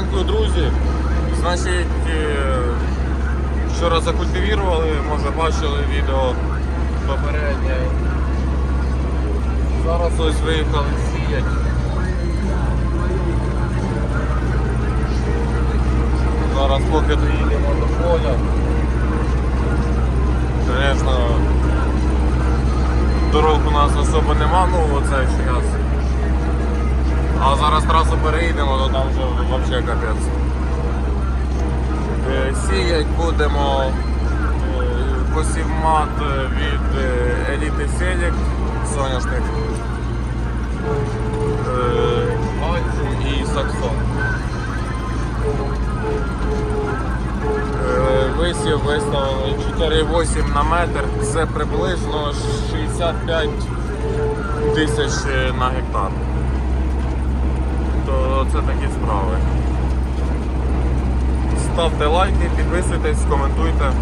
ділянку, друзі. Значить, е, вчора закультивірували, може бачили відео попереднє. Зараз ось виїхали сіять. Зараз поки доїдемо до поля. Звісно, дорог у нас особо нема, ну оце час. А зараз трасу переїдемо, то там вже взагалі капець. Е, Сіять будемо е, посівмат від е, Еліти Селік, соняшник, і Саксон. Висів виставили 4,8 на метр, це приблизно 65 тисяч на гектар. То це такі справи. Ставте лайки, підписуйтесь, коментуйте.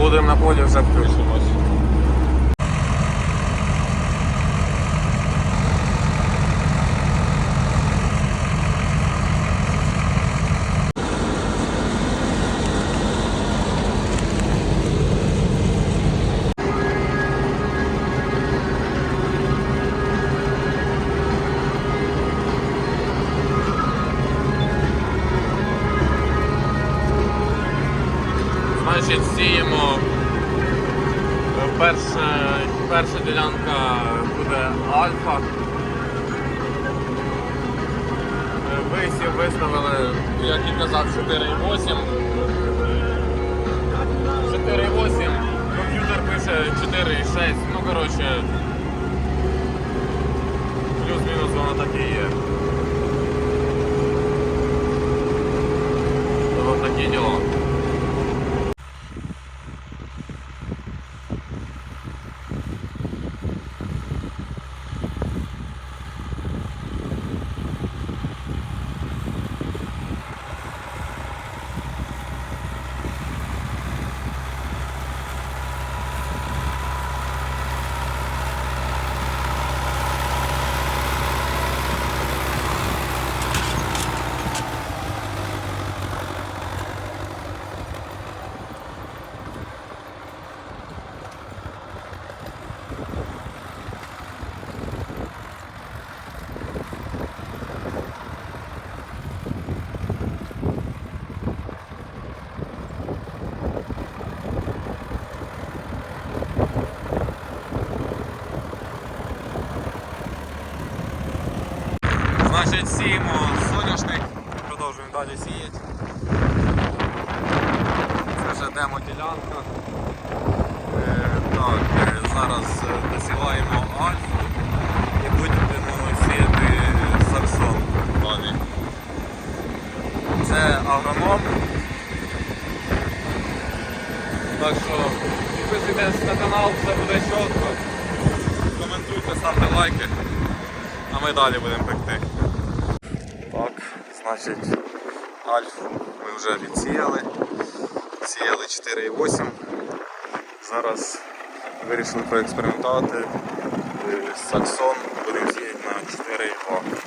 Будемо на полі вже включимось. Значить, сіємо. Е, Перша, перша ділянка буде альфа. Е, Висів виставили, як і казав, 4,8. 4,8. Комп'ютер пише 4,6. Ну, коротше, плюс-мінус воно так і є. Ось такі діла. Значить, сіємо соняшник, продовжуємо далі сіяти. Це вже демо-ділянка. Е, так, е, зараз е, досіваємо альфу і будемо сіяти саксон далі. Це агроном. Так що підписуйтесь на канал, все буде чітко. Коментуйте, ставте лайки. А ми далі будемо пекти. Значить, альфу ми вже відсіяли. Сіяли 4,8. Зараз вирішили проекспериментувати. Е, Саксон будемо сіяти на 4,2.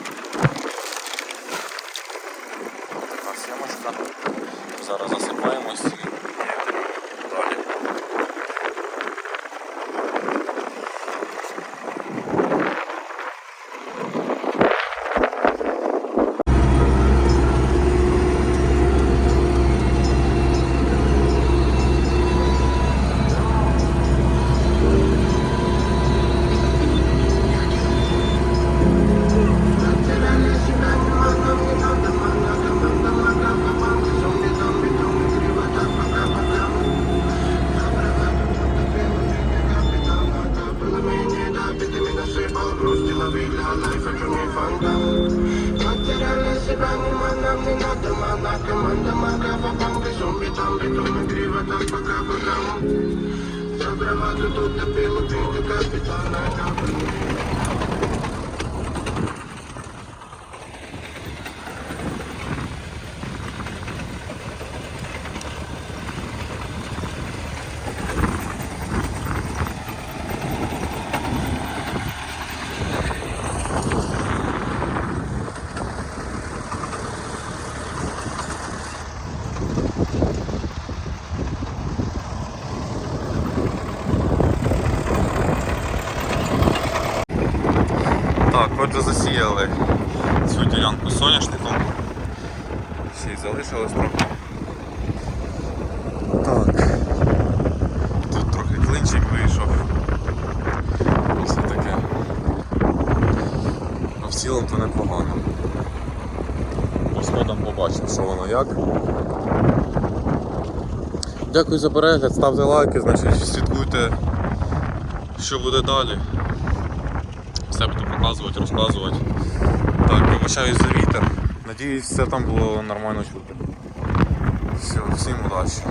Забрала тут допилу, ти капітана капелю. Отже, засіяли цю ділянку соняшником. Ще й залишилось трохи. Так. Тут трохи клинчик вийшов. Все таке. А в цілому то непогано. По сходам побачимо, що воно як. Дякую за перегляд, ставте лайки, значить слідкуйте, що буде далі. Все буду показувати, розказувати. Так, вибачаюсь за вітер. Надіюсь, все там було нормально чути. Все, всім удачі.